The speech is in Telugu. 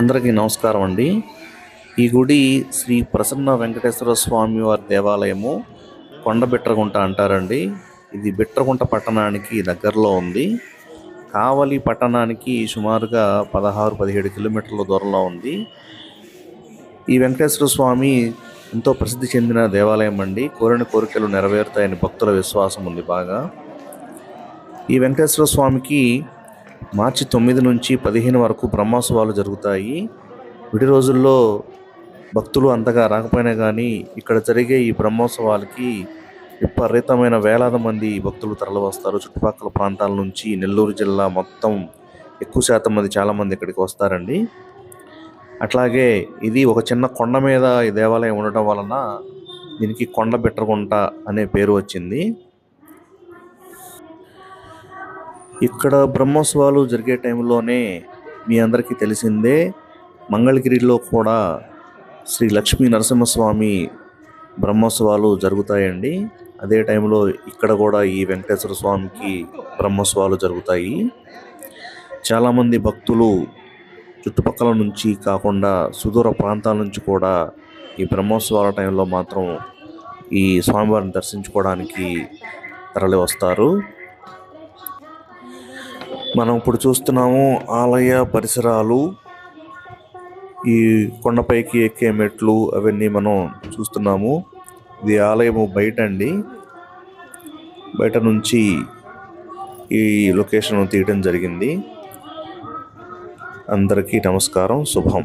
అందరికీ నమస్కారం అండి. ఈ గుడి శ్రీ ప్రసన్న వెంకటేశ్వర స్వామి వారి దేవాలయము కొండ బిట్రగుంట అంటారండి. ఇది బిట్రగుంట పట్టణానికి దగ్గరలో ఉంది. కావలి పట్టణానికి సుమారుగా పదహారు పదిహేడు కిలోమీటర్ల దూరంలో ఉంది. ఈ వెంకటేశ్వర స్వామి ఎంతో ప్రసిద్ధి చెందిన దేవాలయం అండి. కోరిన కోరికలు నెరవేరుతాయని భక్తుల విశ్వాసం ఉంది బాగా. ఈ వెంకటేశ్వర స్వామికి మార్చి తొమ్మిది నుంచి పదిహేను వరకు బ్రహ్మోత్సవాలు జరుగుతాయి. విడి రోజుల్లో భక్తులు అంతగా రాకపోయినా కానీ ఇక్కడ జరిగే ఈ బ్రహ్మోత్సవాలకి విపరీతమైన వేలాది మంది భక్తులు తరలివస్తారు. చుట్టుపక్కల ప్రాంతాల నుంచి నెల్లూరు జిల్లా మొత్తం ఎక్కువ శాతం మంది చాలామంది ఇక్కడికి వస్తారండి. అట్లాగే ఇది ఒక చిన్న కొండ మీద ఈ దేవాలయం ఉండటం వలన దీనికి కొండ బిట్టగుంట అనే పేరు వచ్చింది. ఇక్కడ బ్రహ్మోత్సవాలు జరిగే టైంలోనే మీ అందరికీ తెలిసిందే మంగళగిరిలో కూడా శ్రీ లక్ష్మీ నరసింహస్వామి బ్రహ్మోత్సవాలు జరుగుతాయండి. అదే టైంలో ఇక్కడ కూడా ఈ వెంకటేశ్వర స్వామికి బ్రహ్మోత్సవాలు జరుగుతాయి. చాలామంది భక్తులు చుట్టుపక్కల నుంచి కాకుండా సుదూర ప్రాంతాల నుంచి కూడా ఈ బ్రహ్మోత్సవాల టైంలో మాత్రం ఈ స్వామివారిని దర్శించుకోవడానికి తరలి వస్తారు మనం ఇప్పుడు చూస్తున్నాము ఆలయ పరిసరాలు. ఈ కొండపైకి ఎక్కే మెట్లు అవన్నీ మనం చూస్తున్నాము. ఇది ఆలయము బయట అండి బయట నుంచి ఈ లొకేషన్ తీయడం జరిగింది. అందరికీ నమస్కారం. శుభం.